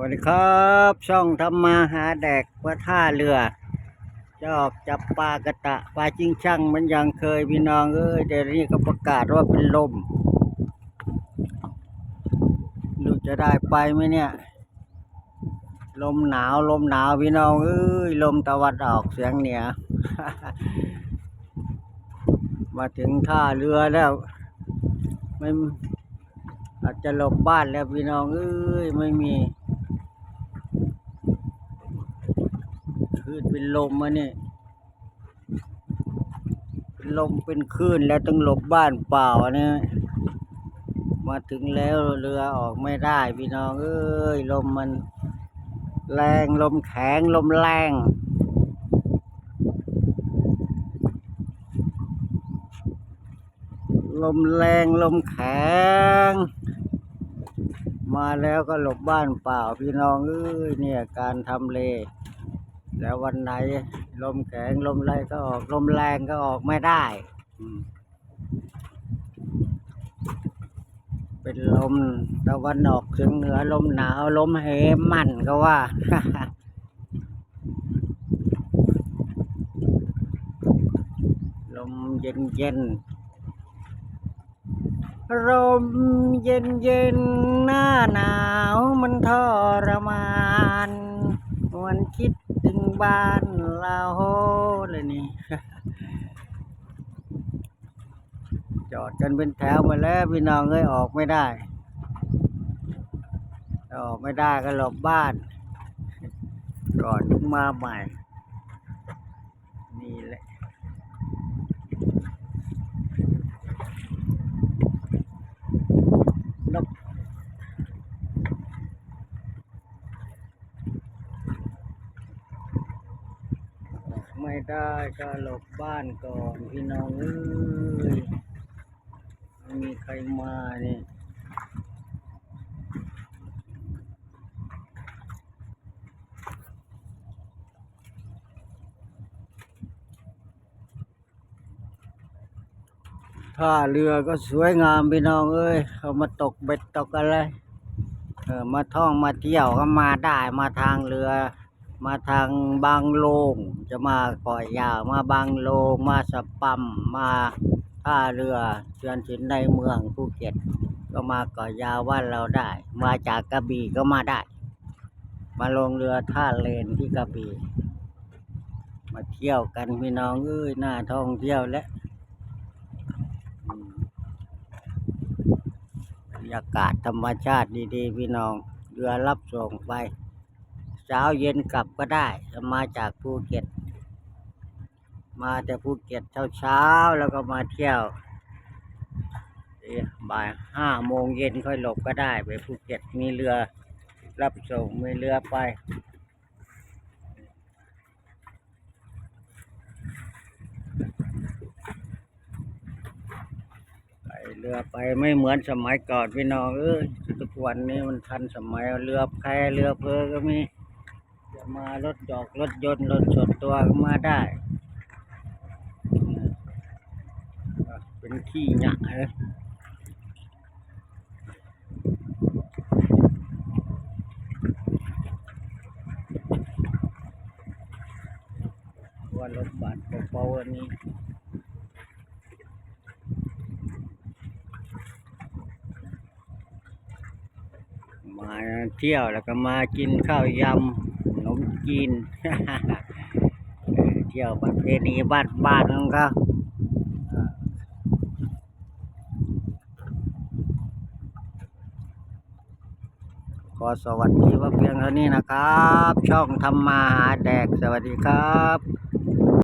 วัสดีครับ ช่องทำมาหาแดกว่าท่าเรือจอกจับปลากระตะปลาจิ้งช่างมันยังเคยพี่น้องเอ้ยเดี๋ยวนี้ก็ประกาศว่าเป็นลมลูจะได้ไปไหมเนี่ย ลมหนาวลมหนาวพี่น้องเอ้ยลมตะวันออกเสียงเหนือมาถึงท่าเรือแล้วไม่อาจจะหลบบ้านแล้วพี่น้องเอ้ยไม่มี คืนเป็นลมมาเนี่ยเป็นลมเป็นคลื่นแล้วต้องหลบบ้านเปล่าเนี่ยมาถึงแล้วเรือออกไม่ได้พี่น้องเอ้ยลมมันแรงลมแข็งลมแรงลมแรงลมแข็ง มาแล้วก็หลบบ้านเปล่าพี่น้องเอ้ยเนี่ยการทำเล แล้ววันไหนลมแข็งลมแรงก็ออก ลมแรงก็ออกไม่ได้อืมเป็นลมตะวันออกเฉียงเหนือลมหนาวลมเหมมันก็ว่าลมเย็นเย็นๆลมเย็นเย็นๆหน้าหนาวมันทรมานวันคิดถึง บ้านเราเลยนี่ จอดกันเป็นแถวมาแล้วพี่น้องเอ้ยออกไม่ได้ ออกไม่ได้ก็หลบบ้าน ก่อนถึงมาใหม่ นี่แหละ นก ไม่ได้ก็หลบบ้านก่อนพี่น้องเอ้ยไม่มีใครมาเนี่ยท่าเรือก็สวยงามพี่น้องเอ้ยเขามาตกเบ็ดตกอะไรเออมาท่องมาเที่ยวก็มาได้มาทางเรือ มาทางบางโลง จะมาเกาะยาวมาบางโลง มาสะปัมมาท่าเรือเชือนสินในเมืองภูเก็ต ก็มาเกาะยาวว่านเราได้ มาจากกระบี่ก็มาได้ มาลงเรือท่าเลนที่กระบี่มาเที่ยวกันพี่น้องเอ้ยน่าท่องเที่ยวแล้วอืมบรรยากาศธรรมชาติดีๆพี่น้องเรือรับส่งไป เช้าเย็นกลับก็ได้มาจากภูเก็ต มาแต่ภูเก็ตเช้าเช้าแล้วก็มาเที่ยวบ่ายห้าโมงเย็นค่อยหลบก็ได้ ไปภูเก็ตมีเรือรับส่งมีเรือไปไปเรือไปไม่เหมือนสมัยก่อนพี่น้องเอ้ยทุกวันนี้มันทันสมัยเรือแพเรือเพอก็มี มารถจอกรถยนต์รถส่วนตัวก็มาได้เป็นขี้หยะเลยว่ารถบัสเบาๆอันนี้มาเที่ยวแล้วก็มากินข้าวยำ นมจีนเที่ยวประเพณีบ้านบ้านของเขาขอสวัสดีว่าเพียงเท่านี้นะครับ ช่องทำมาหาแดกสวัสดีครับ